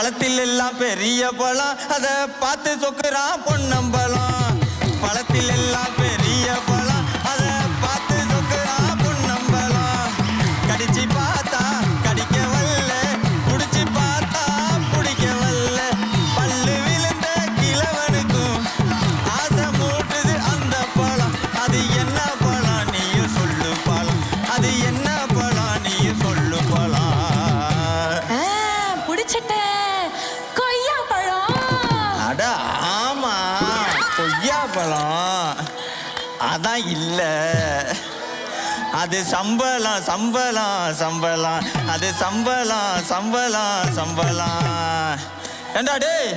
பழத்தில் எல்லாம் பெரிய பழம். அதை பார்த்து சொக்குறான் பொன்னம்பலம். பழத்தில் எல்லாம் பெரிய பழம். அதை பார்த்து சொக்குறான் பொன்னம்பலம். கடிச்சு பார்த்தா கடிக்க வல்ல. புடிச்சு பார்த்தா குடிக்க வல்ல. பல்லு விழுந்த கிழவனுக்கும் ஆசை மூட்டுது அந்த பழம். அது என்ன பழம் அதான் இல்லை. அது சம்பளம் சம்பளம் சம்பளம். அது சம்பளம் சம்பளம் சம்பளம். ஏண்டா டேய்?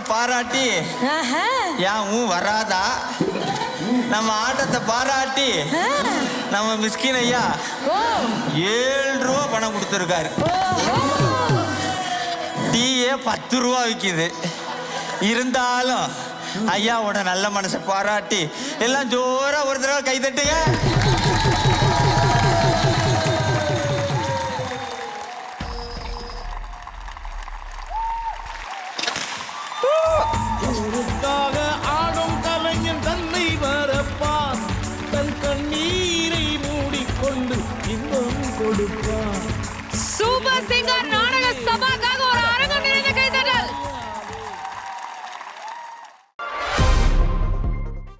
ஆட்டத்தை பாராட்டி. ஏன் வராதா? நம்ம ஆட்டத்தை பாராட்டி. நம்ம மிஸ்கின் ஐயா ஏழு ரூபா பணம் கொடுத்துருக்காரு. டீயே பத்து ரூபா விற்கிது இருந்தாலும் ஐயாவோட நல்ல மனசை பாராட்டி எல்லாம் ஜோரா ஒரு தடவை கை தட்டுங்க. கொடுப்பான் சூப்பர் சிங்கர் நாடக